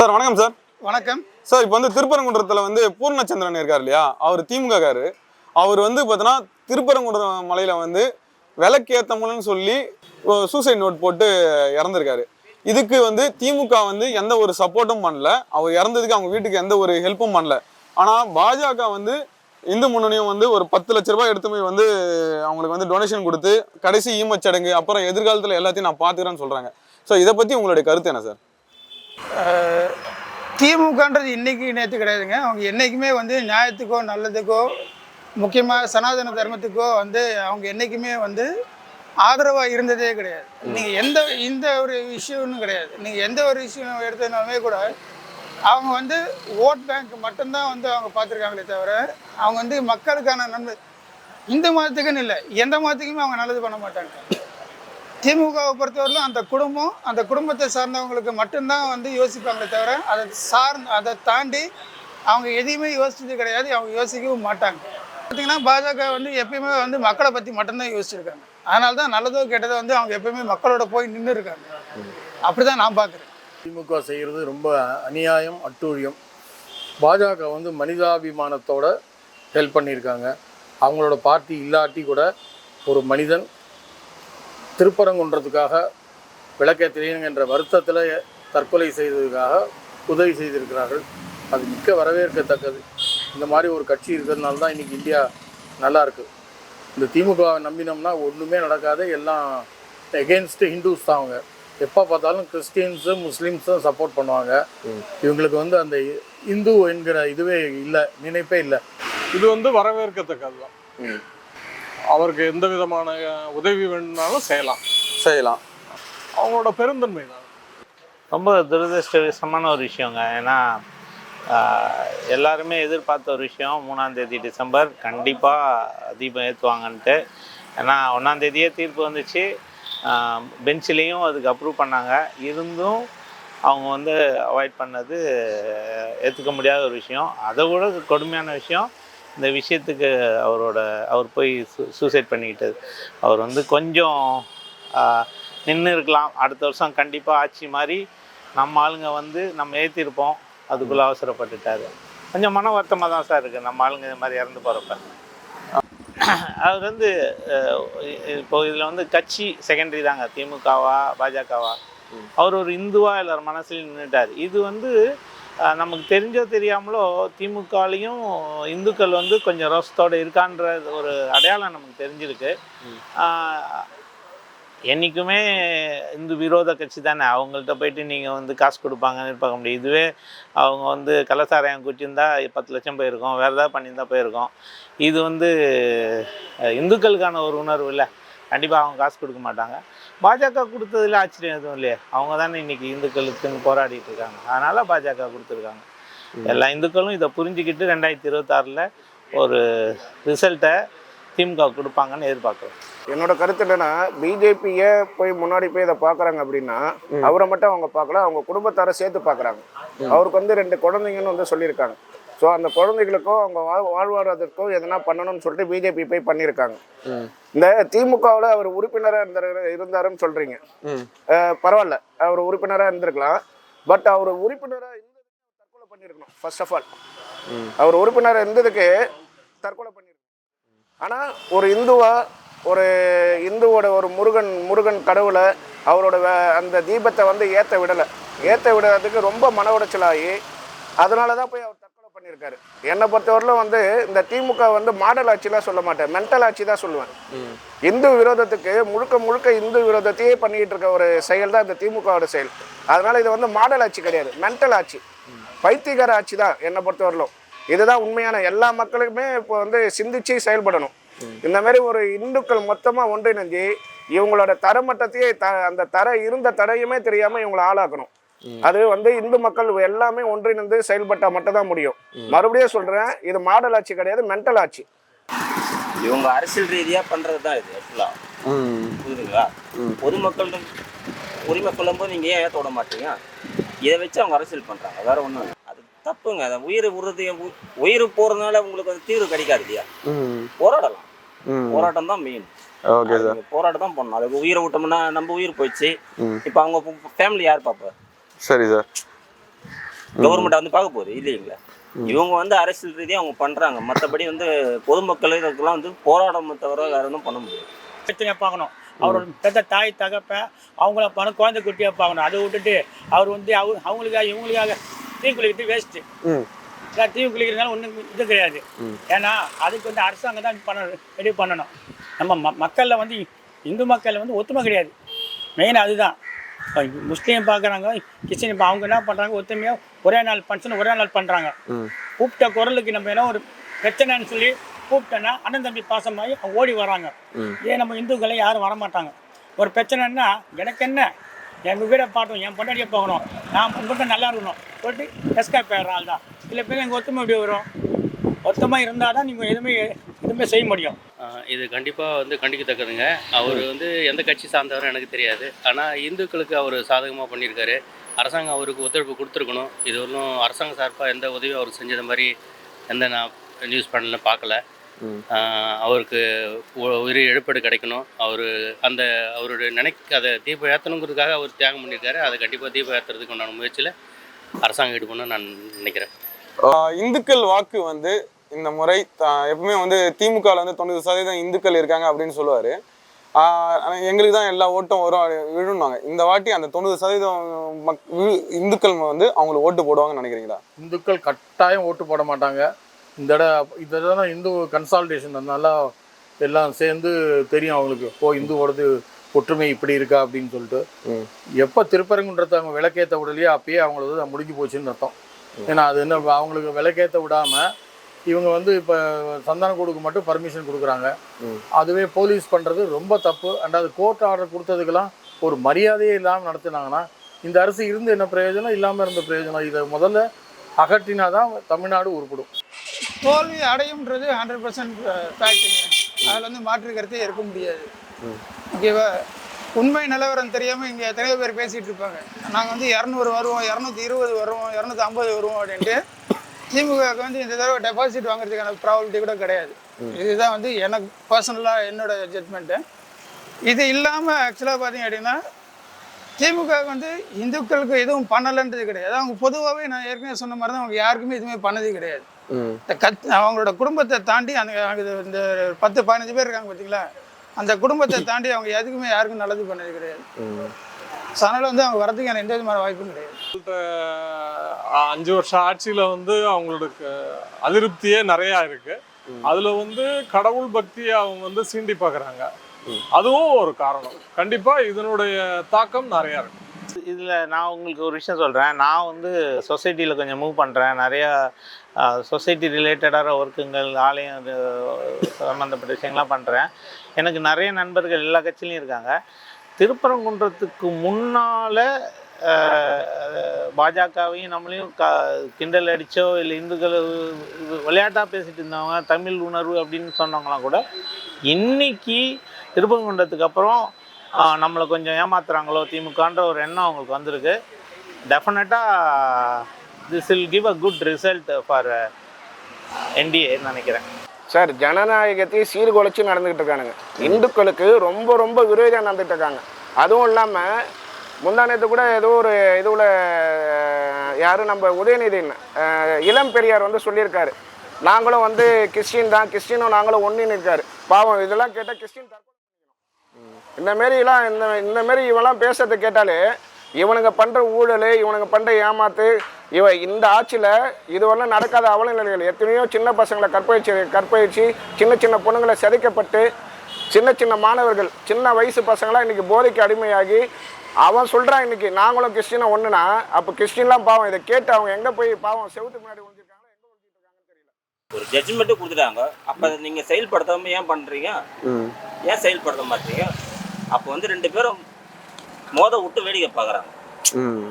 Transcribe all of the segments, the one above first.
Sir வணக்கம் sir. வணக்கம். Sir இப்போ வந்து திருப்பரங்குன்றத்தில் வந்து பூர்ணச்சந்திரன் இருக்கார் இல்லையா? அவர் திமுக காரு அவர் வந்து பார்த்தோன்னா திருப்பரங்குன்றம் மலையில வந்து விளக்கேத்தமுன்னு சொல்லி சூசைட் நோட் போட்டு இறந்துருக்காரு. இதுக்கு வந்து திமுக வந்து எந்த ஒரு சப்போர்ட்டும் பண்ணல. அவர் இறந்ததுக்கு அவங்க வீட்டுக்கு எந்த ஒரு ஹெல்ப்பும் பண்ணல. ஆனால் பாஜக வந்து இந்து முன்னணியும் வந்து ஒரு பத்து லட்ச ரூபாய் எடுத்து போய் வந்து அவங்களுக்கு வந்து டொனேஷன் கொடுத்து கடைசி ஈமச்சடங்கு அப்புறம் எதிர்காலத்தில் எல்லாத்தையும் நான் பார்த்துக்கிறேன்னு சொல்கிறாங்க ஸோ இதை பற்றி உங்களுடைய கருத்து என்ன சார்? திமுகன்றது இன்னைக்கு நேற்று கிடையாதுங்க. அவங்க என்றைக்குமே வந்து நியாயத்துக்கோ நல்லதுக்கோ முக்கியமாக சனாதன தர்மத்துக்கோ வந்து அவங்க என்றைக்குமே வந்து ஆதரவாக இருந்ததே கிடையாது. நீங்கள் எந்த இந்த ஒரு விஷயம்னு கிடையாது. நீங்கள் எந்த ஒரு விஷயம் எடுத்ததுனாலுமே கூட அவங்க வந்து ஓட் பேங்க் மட்டும்தான் வந்து அவங்க பார்த்துருக்காங்களே தவிர அவங்க வந்து மக்களுக்கான நன்மை இந்த மதத்துக்குன்னு இல்லை. எந்த மதத்துக்குமே அவங்க நல்லது பண்ண மாட்டாங்க. திமுகவை பொறுத்தவரையிலும் அந்த குடும்பம் அந்த குடும்பத்தை சார்ந்தவங்களுக்கு மட்டும்தான் வந்து யோசிப்பாங்களே தவிர அதை சார்ந்து அதை தாண்டி அவங்க எதையுமே யோசிச்சது கிடையாது. அவங்க யோசிக்கவும் மாட்டாங்க. பார்த்தீங்கன்னா பாஜக வந்து எப்பயுமே வந்து மக்களை பற்றி மட்டும்தான் யோசிச்சிருக்காங்க. அதனால தான் நல்லதோ கெட்டதோ வந்து அவங்க எப்பயுமே மக்களோட போய் நின்று இருக்காங்க அப்படி தான் நான் பார்க்குறேன் திமுக செய்கிறது ரொம்ப அநியாயம் அட்டூழியம். பாஜக வந்து மனிதாபிமானத்தோட ஹெல்ப் பண்ணியிருக்காங்க. அவங்களோட பார்ட்டி இல்லாட்டி கூட ஒரு மனிதன் திருப்பரங்குன்றதுக்காக விளக்கேற்றினேன் என்ற வருத்தத்தில் தற்கொலை செய்ததுக்காக உதவி செய்திருக்கிறார்கள். அது மிக்க வரவேற்கத்தக்கது. இந்த மாதிரி ஒரு கட்சி இருக்கிறதுனால தான் இன்றைக்கி இந்தியா நல்லா இருக்கு. இந்த திமுகவை நம்பினோம்னா ஒன்றுமே நடக்காது. எல்லாம் எகென்ஸ்ட் ஹிந்துஸ் தான் அவங்க. எப்போ பார்த்தாலும் கிறிஸ்டியன்ஸு முஸ்லீம்ஸும் சப்போர்ட் பண்ணுவாங்க. இவங்களுக்கு வந்து அந்த இந்து என்கிற இதுவே இல்லை நினைப்பே இல்லை. இது வந்து வரவேற்கத்தக்கது தான். அவருக்கு எந்த விதமான உதவி வேணும்னாலும் செய்யலாம். செய்யலாம். அவங்களோட பெருந்தன்மை தான். ரொம்ப துரதிருஷ்டவசமான ஒரு விஷயங்க. ஏன்னா எல்லாருமே எதிர்பார்த்த ஒரு விஷயம் மூணாம் தேதி டிசம்பர் கண்டிப்பாக தீபம் ஏற்றுவாங்கன்ட்டு ஏன்னா ஒன்றாம் தேதியே தீர்ப்பு வந்துச்சு. பெஞ்சிலையும் அதுக்கு அப்ரூவ் பண்ணாங்க. இருந்தும் அவங்க வந்து அவாய்ட் பண்ணது ஏற்றுக்க முடியாத ஒரு விஷயம். அதை விட கொடுமையான விஷயம் இந்த விஷயத்துக்கு அவரோட அவர் போய் சூசைட் பண்ணிக்கிட்டது. அவர் வந்து கொஞ்சம் நின்று இருக்கலாம். அடுத்த வருஷம் கண்டிப்பாக ஆட்சி மாதிரி நம்ம ஆளுங்க வந்து நம்ம ஏற்றிருப்போம் அதுக்குள்ளே அவசரப்பட்டுட்டாரு. கொஞ்சம் மன வருத்தமாக தான் சார் இருக்குது நம்ம ஆளுங்க இது மாதிரி இறந்து போகிறப்ப அவர் வந்து இப்போ இதில் வந்து கட்சி செகண்டரி தாங்க. திமுகவா பாஜகவா. அவர் ஒரு இந்துவா எல்லார் மனசுலையும் நின்றுட்டார் இது வந்து நமக்கு தெரிஞ்சோ தெரியாமலோ திமுகலையும் இந்துக்கள் வந்து கொஞ்சம் ரோசத்தோடு இருக்கான்ற ஒரு அடையாளம் நமக்கு தெரிஞ்சிருக்கு. என்றைக்குமே இந்து விரோத கட்சி தானே. அவங்கள்ட்ட போயிட்டு நீங்கள் வந்து காசு கொடுப்பாங்கன்னு பார்க்க முடியும் இதுவே அவங்க வந்து கள்ளசாராயம் குச்சிருந்தா பத்து லட்சம் போயிருக்கோம். வேறு ஏதாவது பண்ணியிருந்தா போயிருக்கோம். இது வந்து இந்துக்களுக்கான ஒரு உணர்வு இல்லை. கண்டிப்பாக அவங்க காசு கொடுக்க மாட்டாங்க. பாஜக கொடுத்ததுல ஆச்சரியம் எதுவும் இல்லையே. அவங்க தானே இன்னைக்கு இந்துக்களுக்குன்னு போராடிட்டு இருக்காங்க. அதனால் பாஜக கொடுத்துருக்காங்க. எல்லா இந்துக்களும் இதை புரிஞ்சுக்கிட்டு ரெண்டாயிரத்தி இருபத்தாறில் ஒரு ரிசல்ட்டை திமுக கொடுப்பாங்கன்னு எதிர்பார்க்குறோம். என்னோட கருத்து என்னன்னா பிஜேபியை போய் முன்னாடி போய் இதை பார்க்குறாங்க அப்படின்னா அவரை மட்டும் அவங்க பார்க்கல அவங்க குடும்பத்தாரை சேர்த்து பார்க்குறாங்க. அவருக்கு வந்து ரெண்டு குழந்தைங்கன்னு வந்து சொல்லியிருக்காங்க. ஸோ அந்த குழந்தைகளுக்கோ அவங்க வாழ் வாழ்வாதாரத்திற்கோ எதனா பண்ணணும்னு சொல்லிட்டு பிஜேபி போய் பண்ணியிருக்காங்க. இந்த திமுகவில் அவர் உறுப்பினராக இருந்தாரு இருந்தாருன்னு அஹ் பரவாயில்ல. அவர் உறுப்பினராக இருந்திருக்கலாம். பட் அவர் உறுப்பினராக இருந்ததுக்கு தற்கொலை பண்ணியிருக்கணும் ஃபர்ஸ்ட் ஆஃப் ஆல் அவர் உறுப்பினராக இருந்ததுக்கு தற்கொலை பண்ணியிருக்கணும். ஆனால் ஒரு இந்துவா ஒரு இந்துவோட ஒரு முருகன் முருகன் கடவுளை அவரோட அந்த தீபத்தை வந்து ஏற்ற விடலை. ஏற்ற விடாததுக்கு ரொம்ப மன உடைச்சலாகி அதனால தான் போய் அவர் பண்ணியிருக்காரு. என்னை பொறுத்தவரையிலும் வந்து இந்த திமுக வந்து மாடல் ஆட்சிலாம் சொல்ல மாட்டேன். மென்டல் ஆட்சி தான் சொல்லுவேன். இந்து விரோதத்துக்கு முழுக்க முழுக்க இந்து விரோதத்தையே பண்ணிக்கிட்டு இருக்க ஒரு செயல் தான் இந்த திமுகவோட செயல். அதனால இது வந்து மாடல் ஆட்சி கிடையாது. மென்டல் ஆட்சி. பைத்தியகார ஆட்சி தான் என்னை பொறுத்தவரையிலும். இதுதான் உண்மையான எல்லா மக்களுக்குமே இப்போ வந்து சிந்திச்சு செயல்படணும். இந்த மாதிரி ஒரு இந்துக்கள் மொத்தமாக ஒன்றிணைஞ்சு இவங்களோட தரமட்டத்தையே த அந்த தர இருந்த தடையுமே தெரியாமல் இவங்களை ஆளாக்கணும். அது வந்து இந்து மக்கள் எல்லாமே ஒன்றிணைந்து செயல்பட்டால் மட்டும் தான் முடியும் மறுபடியும் சொல்கிறேன் இது மாடல் ஆட்சி கிடையாது மென்டல் ஆட்சி. இவங்க அரசியல் ரீதியா பண்றது தான் இது ம். புரியுதுங்களா பொதுமக்கள் உரிமை சொல்லும்போது நீங்க ஏன் விட மாட்டீங்க? இதை வச்சு அவங்க அரசியல் பண்றாங்க வேற ஒண்ணும் அது தப்புங்க அதை உயிர் விடுறது உயிர் போறதுனால உங்களுக்கு வந்து தீர்வு கிடைக்காது இல்லையா? போராடலாம். போராட்டம் தான் மெயின் ஓகே சார். போராட்டம் தான் பண்ணணும். அதுக்கு உயிரை விட்டோம்னா நம்ம உயிர் போயிடுச்சு. இப்போ அவங்க ஃபேமிலி யார் பாப்பா சரி சார். கவர்மெண்ட் வந்து பார்க்க போகுது இல்லைங்களா? இவங்க வந்து அரசியல் ரீதியாக அவங்க பண்றாங்க. மற்றபடி வந்து பொதுமக்கள் இதுக்கெல்லாம் வந்து போராடம் தவிர வேற ஒன்றும் பண்ண முடியாது. பிரச்சனையை பார்க்கணும். அவரோட பெத்த தாய் தகப்ப அவங்கள பணம் குழந்தை குட்டியாக பார்க்கணும். அதை விட்டுட்டு அவர் வந்து அவ அவங்களுக்காக இவங்களுக்காக தீ குளிக்கிறது வேஸ்ட்டு. தீ குளிக்கிறதுனால ஒன்றும் இது கிடையாது. ஏன்னா அதுக்கு வந்து அரசாங்கம் தான் பண்ண ரெடி பண்ணணும். நம்ம ம மக்களில் வந்து இந்து மக்களில் வந்து ஒத்துமை கிடையாது. மெயின் அதுதான். முஸ்லீம் பார்க்குறாங்க கிறிஸ்டின் இப்போ அவங்க என்ன பண்ணுறாங்க ஒத்துமையாக ஒரே நாள் ஃபங்க்ஷன் ஒரே நாள் பண்ணுறாங்க. கூப்பிட்ட குரலுக்கு நம்ம என்ன ஒரு பிரச்சனைன்னு சொல்லி கூப்பிட்டோன்னா அண்ணன் தம்பி பாசமாகி அவங்க ஓடி வராங்க. ஏன் நம்ம இந்துக்களை யாரும் வரமாட்டாங்க? ஒரு பிரச்சனைன்னா எனக்கு என்ன? என் வீடை பாட்டும் என் பொண்டாட்டியை போகணும் நான் மட்டும் நல்லா இருக்கணும். சொல்லிட்டு எஸ்கேப் ஆயிடுற ஆள் தான் இல்லை பேர் எங்கள் ஒத்துமை எப்படி வரும்? ஒத்தமாக இருந்தால் தான் நீங்கள் எதுவுமே எதுவுமே செய்ய முடியும். இது கண்டிப்பாக வந்து கண்டிக்கத்தக்கதுங்க அவர் வந்து எந்த கட்சி சார்ந்தவர் எனக்கு தெரியாது. ஆனால் இந்துக்களுக்கு அவர் சாதகமாக பண்ணியிருக்காரு. அரசாங்கம் அவருக்கு ஒத்துழைப்பு கொடுத்துருக்கணும். இது ஒன்றும் அரசாங்க சார்பாக எந்த உதவியும் அவர் செஞ்சது மாதிரி எந்த நான் நியூஸ் பண்ணல பார்க்கல. அவருக்கு உ- உயிர் இழப்பீடு கிடைக்கணும். அவர் அந்த அவருடைய நினைக்க அதை தீபம் ஏற்றணுங்கிறதுக்காக அவர் தியாகம் பண்ணியிருக்காரு. அதை கண்டிப்பாக தீபம் ஏற்றுறதுக்கு உண்டான முயற்சியில் அரசாங்கம் ஈடுபடணும்னு நான் நினைக்கிறேன். இந்துக்கள் வாக்கு வந்து இந்த முறை எப்பவுமே வந்து திமுகவில் வந்து தொண்ணூறு சதவீதம் இந்துக்கள் இருக்காங்க அப்படின்னு சொல்லுவார். எங்களுக்கு தான் எல்லா ஓட்டும் வரும் விழுணுவாங்க இந்த வாட்டி அந்த தொண்ணூறு சதவீதம் மக் இந்துக்கள் வந்து அவங்களுக்கு ஓட்டு போடுவாங்கன்னு நினைக்கிறீங்களா? இந்துக்கள் கட்டாயம் ஓட்டு போட மாட்டாங்க. இந்த இடம் இந்த தடவை இந்து கன்சால்டேஷன் அதனால எல்லாம் சேர்ந்து தெரியும் அவங்களுக்கு. ஓ இந்துவோடது ஒற்றுமை இப்படி இருக்கா அப்படின்னு சொல்லிட்டு. எப்போ திருப்பரங்குன்றத்தை அவங்க விளக்கேற்ற விடலையோ அப்பயே அவங்களது முடிஞ்சு போச்சுன்னு அர்த்தம். ஏன்னா அது என்ன அவங்களுக்கு விளக்கேற்ற விடாம இவங்க வந்து இப்போ சந்தானக்கூடுக்கு மட்டும் பர்மிஷன் கொடுக்குறாங்க. அதுவே போலீஸ் பண்ணுறது ரொம்ப தப்பு. அண்ட் அது கோர்ட் ஆர்டர் கொடுத்ததுக்கெல்லாம் ஒரு மரியாதையே இல்லாமல் நடத்துனாங்கன்னா இந்த அரசு இருந்து என்ன பிரயோஜனம்? இல்லாமல் இருந்த பிரயோஜனம். இதை முதல்ல அகற்றினா தான் தமிழ்நாடு உருப்படும். தோல்வி அடையும்ன்றது ஹண்ட்ரட் பர்சன்ட் ஃபேக்ட்டுங்க அதில் வந்து மாற்று கருத்தே இருக்க முடியாது. ஓகேவா உண்மை நிலவரம் தெரியாமல் இங்கே எத்தனையோ பேர் பேசிகிட்டு இருப்பாங்க. நாங்கள் வந்து இரநூறு வருவோம் இரநூத்தி இருபது வருவோம் இரநூத்தி ஐம்பது வருவோம் அப்படின்ட்டு திமுகவுக்கு வந்து இந்த தடவை டெபாசிட் வாங்குறதுக்கான ப்ராபபிலிட்டி கூட கிடையாது. இதுதான் வந்து எனக்கு பர்சனலாக என்னோட ஜட்மெண்ட்டு இது இல்லாமல் ஆக்சுவலாக பார்த்தீங்க அப்படின்னா திமுக வந்து இந்துக்களுக்கு எதுவும் பண்ணலைன்றது கிடையாது. அவங்க பொதுவாகவே நான் ஏற்கனவே சொன்ன மாதிரி தான் அவங்க யாருக்குமே எதுவுமே பண்ணதே கிடையாது. இந்த கத் அவங்களோட குடும்பத்தை தாண்டி அந்த இந்த பத்து பதினஞ்சு பேர் இருக்காங்க பார்த்தீங்களா? அந்த குடும்பத்தை தாண்டி அவங்க எதுக்குமே யாருக்கும் நல்லது பண்ணது கிடையாது. ஸோ அதனால வந்து அவங்க வரதுக்கான எந்த விதமான வாய்ப்பும் கிடையாது. அஞ்சு வருஷம் ஆட்சியில வந்து அவங்களுக்கு அதிருப்தியே நிறையா இருக்கு. அதுல வந்து கடவுள் பக்தியை அவங்க வந்து சீண்டி பார்க்கறாங்க. அதுவும் ஒரு காரணம். கண்டிப்பா இதனுடைய தாக்கம் நிறைய இருக்கு. இதில் நான் உங்களுக்கு ஒரு விஷயம் சொல்கிறேன் நான் வந்து சொசைட்டியில் கொஞ்சம் மூவ் பண்ணுறேன் நிறையா சொசைட்டி ரிலேட்டடான ஒர்க்குங்கள் ஆலயம் சம்மந்தப்பட்ட விஷயங்கள்லாம் பண்ணுறேன் எனக்கு நிறைய நண்பர்கள் எல்லா கட்சியிலையும் இருக்காங்க. திருப்பரங்குன்றத்துக்கு முன்னால் பாஜகவையும் நம்மளையும் க கிண்டல் அடித்தோ இல்லை இந்துக்கள் விளையாட்டாக பேசிட்டு இருந்தவங்க தமிழ் உணர்வு அப்படின்னு சொன்னவங்களாம் கூட இன்னைக்கு திருப்பரங்குன்றத்துக்கு அப்புறம் நம்மளை கொஞ்சம் ஏமாத்துறாங்களோ திமுகன்ற ஒரு எண்ணம் அவங்களுக்கு வந்திருக்கு. டெஃபினட்டாக this will give a good result for என்டிஏன்னு நினைக்கிறேன். சார் ஜனநாயகத்தையும் சீர்குலைச்சு நடந்துக்கிட்டு இருக்கானுங்க. இந்துக்களுக்கு ரொம்ப ரொம்ப விரோதியாக நடந்துட்டு இருக்காங்க. அதுவும் இல்லாமல் முந்தானத்து கூட ஏதோ ஒரு இதுவில் யாரும் நம்ம உதயநிதி இளம் பெரியார் வந்து சொல்லியிருக்காரு. நாங்களும் வந்து கிறிஸ்டின் தான் கிறிஸ்டினும் நாங்களும் ஒன்றுன்னு இருக்காரு. பாவம் இதெல்லாம் கேட்டால் கிறிஸ்டின் தற்கொலை இந்த மாரிலாம் இந்த இந்த மாரி இவெல்லாம் பேசுறது கேட்டாலே இவனுங்க பண்ணுற ஊழல் இவனுங்க பண்ணுற ஏமாத்து இவ இந்த ஆட்சியில் இதுவரைலாம் நடக்காத அவல நிலைகள். எத்தனையோ சின்ன பசங்களை கற்பழிச்சு கற்பழிச்சு சின்ன சின்ன பொண்ணுங்களை சிதைக்கப்பட்டு சின்ன சின்ன மாணவர்கள் சின்ன வயசு பசங்களாம் இன்னைக்கு போதைக்கு அடிமையாகி அவன் சொல்கிறான் இன்னைக்கு நாங்களும் கிறிஸ்டினை ஒன்றுனா அப்போ கிறிஸ்டின்லாம் பாவம் இதை கேட்டு அவங்க எங்கே போய் பாவம் செவுத்துக்கு முன்னாடி ஒழிஞ்சிருக்காங்களா எங்கே ஒழிஞ்சிருக்காங்கன்னு தெரியல. ஒரு ஜட்ஜ்மெண்ட்டு கொடுத்துட்டாங்க. அப்போ நீங்கள் செயல்படுத்தாம ஏன் பண்ணுறீங்க ஏன் செயல்படுத்த மாட்டீங்க? அப்போ வந்து ரெண்டு பேரும் மோத விட்டு வேடிக்கை பார்க்குறாங்க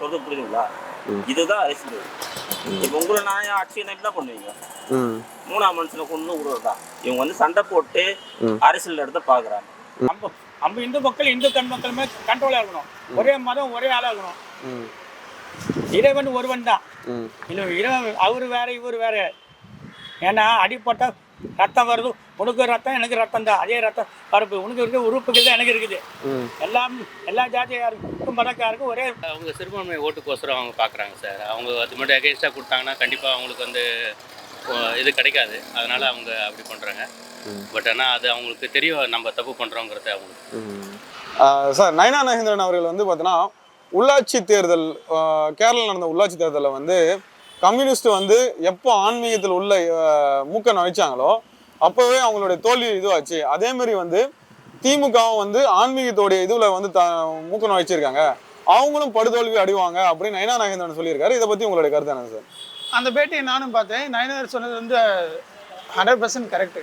சொல்றது புரியுதுங்களா? இதுதான் அரசியல். இப்போ உங்களை நான் ஆட்சி என்ன பண்ணுவீங்க. ம். மூணாம் மனுஷனை கொண்டு விடுறதா இவங்க வந்து சண்டை போட்டு. அரசியல் இடத்த பார்க்குறாங்க நம்ம நம்ம இந்து மக்கள் இந்து கண் மக்களுமே கண்ட்ரோலாக இருக்கணும். ஒரே மதம் ஒரே ஆளாக இருக்கணும். இறைவன் ஒருவன் தான். இன்னும் இறைவன் அவர் வேற இவர் வேற. ஏன்னா அடிப்பட்டா ரத்தம் வருது. உனக்கு ரத்தம் எனக்கு ரத்தம் தான். அதே ரத்தம் பருப்பு உனக்கு இருக்க உறுப்புகள் தான் எனக்கு இருக்குது. எல்லாம் எல்லா ஜாதியாருக்கும் பணக்காருக்கும் ஒரே அவங்க சிறுபான்மை ஓட்டுக்கோசரம் அவங்க பார்க்குறாங்க சார். அவங்க அது மட்டும் எகென்ஸ்டாக கொடுத்தாங்கன்னா கண்டிப்பாக அவங்களுக்கு வந்து இது கிடைக்காது. அதனால அவங்க அப்படி பண்ணுறாங்க பட் ஆனால் அது அவங்களுக்கு தெரியும் நம்ம தப்பு பண்ணுறோங்கிறது அவங்களுக்கு. சார் நயனா நகேந்திரன் அவர்கள் வந்து பார்த்தீங்கன்னா உள்ளாட்சி தேர்தல் கேரளா நடந்த உள்ளாட்சி தேர்தலில் வந்து கம்யூனிஸ்ட் வந்து எப்போ ஆன்மீகத்தில் உள்ள மூக்க நுழைச்சாங்களோ அப்போவே அவங்களுடைய தோல்வி இதுவாச்சு. அதே மாதிரி வந்து திமுகவும் வந்து ஆன்மீகத்தோடைய இதுவில் வந்து த மூக்க நுழைச்சிருக்காங்க. அவங்களும் படுதோல்வி அடைவாங்க அப்படின்னு நயனா நாகேந்திரன் சொல்லியிருக்காரு. இதை பற்றி உங்களுடைய கருத்து என்ன சார்? அந்த பேட்டியை நானும் பார்த்தேன். நயனார் சொன்னது வந்து ஹண்ட்ரட் பர்சன்ட் கரெக்டு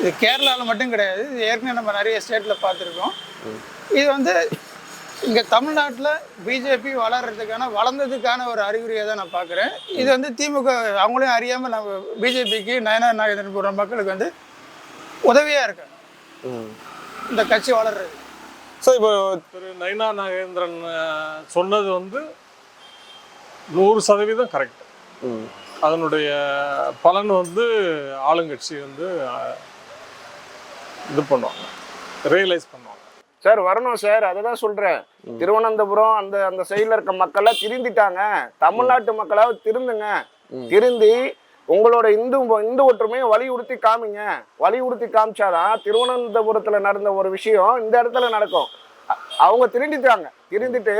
இது கேரளாவில் மட்டும் கிடையாது. இது ஏற்கனவே நம்ம நிறைய ஸ்டேட்டில் பார்த்துருக்கோம். இது வந்து இங்கே தமிழ்நாட்டில் பிஜேபி வளர்கிறதுக்கான வளர்ந்ததுக்கான ஒரு அறிகுறியை தான் நான் பார்க்குறேன். இது வந்து திமுக அவங்களையும் அறியாமல் நம்ம பிஜேபிக்கு நயனார் நாகேந்திரன் போன்ற மக்களுக்கு வந்து உதவியாக இருக்கு. இந்த கட்சி வளர்றது. ஸோ இப்போ திரு நைனா நாகேந்திரன் சொன்னது வந்து நூறு சதவீதம் கரெக்ட். அதனுடைய பலன் வந்து ஆளுங்கட்சி வந்து இது பண்ணுவாங்க. ரியலைஸ் பண்ணுவாங்க. சார் வரணும் சார். அதை தான் சொல்கிறேன் திருவனந்தபுரம் அந்த அந்த சைடில் இருக்க மக்கள்லாம் திருந்திட்டாங்க. தமிழ்நாட்டு மக்களாவது திருந்துங்க. திருந்தி உங்களோட இந்து இந்து ஒற்றுமையை வலியுறுத்தி காமிங்க. வலியுறுத்தி காமிச்சாதான் திருவனந்தபுரத்தில் நடந்த ஒரு விஷயம் இந்த இடத்துல நடக்கும். அவங்க திருந்திட்டாங்க. திருந்திட்டு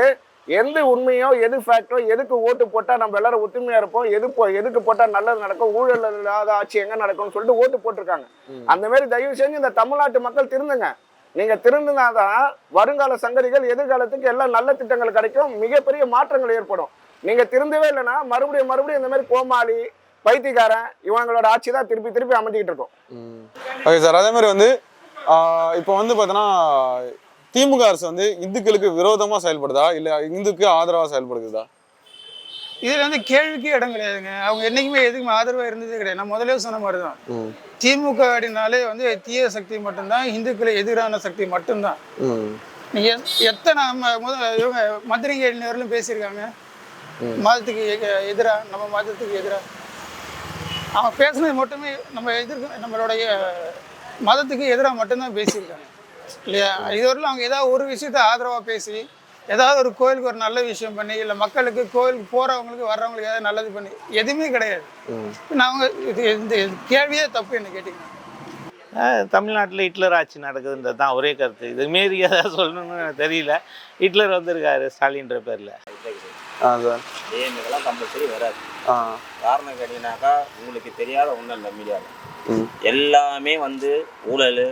எந்த உண்மையோ எது ஃபேக்டோ எதுக்கு ஓட்டு போட்டால் நம்ம எல்லாரும் ஒத்துமையாக இருப்போம்? எது போ எதுக்கு போட்டால் நல்லது நடக்கும்? ஊழல் இல்லாத ஆட்சி எங்கே நடக்கும்னு சொல்லிட்டு ஓட்டு போட்டிருக்காங்க. அந்த மாதிரி தயவு செஞ்சு இந்த தமிழ்நாட்டு மக்கள் திருந்துங்க. நீங்க திருந்தினாதான் வருங்கால சங்கதிகள் எதிர்காலத்துக்கு எல்லாம் நல்ல திட்டங்கள் கிடைக்கும் மிகப்பெரிய மாற்றங்கள் ஏற்படும். நீங்க திருந்தவே இல்லைன்னா மறுபடியும் மறுபடியும் இந்த மாதிரி கோமாளி பைத்தியக்காரன் இவங்களோட ஆட்சி தான் திருப்பி திருப்பி அமைஞ்சிக்கிட்டு இருக்கும். ஓகே சார் அதே மாதிரி வந்து இப்போ வந்து பார்த்தோன்னா திமுக அரசு வந்து இந்துக்களுக்கு விரோதமாக செயல்படுதா? இல்லை இந்துக்கு ஆதரவாக செயல்படுதா இதில் வந்து கேள்விக்கு இடம் கிடையாதுங்க. அவங்க என்றைக்குமே எதுக்குமே ஆதரவாக இருந்ததே கிடையாது. நான் முதலே சொன்ன மாதிரி தான் திமுக அப்படின்னாலே வந்து தீய சக்தி மட்டும்தான் இந்துக்களை எதிரான சக்தி மட்டும்தான். நீங்கள் எத்தனை இவங்க மந்திரிங்க இன்னவர்களும் பேசியிருக்காங்க. மதத்துக்கு எதிராக நம்ம மதத்துக்கு எதிராக அவன் பேசுனது மட்டுமே நம்ம எதிர்க்க நம்மளுடைய மதத்துக்கு எதிராக மட்டும்தான் பேசியிருக்காங்க. இல்லையா? இதுவரையிலும் அவங்க ஏதாவது ஒரு விஷயத்த ஆதரவாக பேசி ஏதாவது ஒரு கோயிலுக்கு ஒரு நல்ல விஷயம் பண்ணி இல்லை மக்களுக்கு கோயிலுக்கு போகிறவங்களுக்கு வர்றவங்களுக்கு ஏதாவது நல்லது பண்ணி எதுவுமே கிடையாது. நாங்கள் இது இந்த கேள்வியே தப்பு என்ன கேட்டிங்கன்னா தமிழ்நாட்டில் ஹிட்லர் ஆட்சி நடக்குதுன்றது தான் ஒரே கருத்து. இது மாரி ஏதாவது சொல்லணும்னு எனக்கு தெரியல. ஹிட்லர் வந்திருக்காரு ஸ்டாலின்ற பேரில். ஆ சார் இதெல்லாம் கம்பல்சரி வராது. ஆ. காரணம் கேட்டீங்கன்னாக்கா உங்களுக்கு தெரியாத ஒன்றும் இல்லை மீடியாவில் ம். எல்லாமே வந்து ஊழல்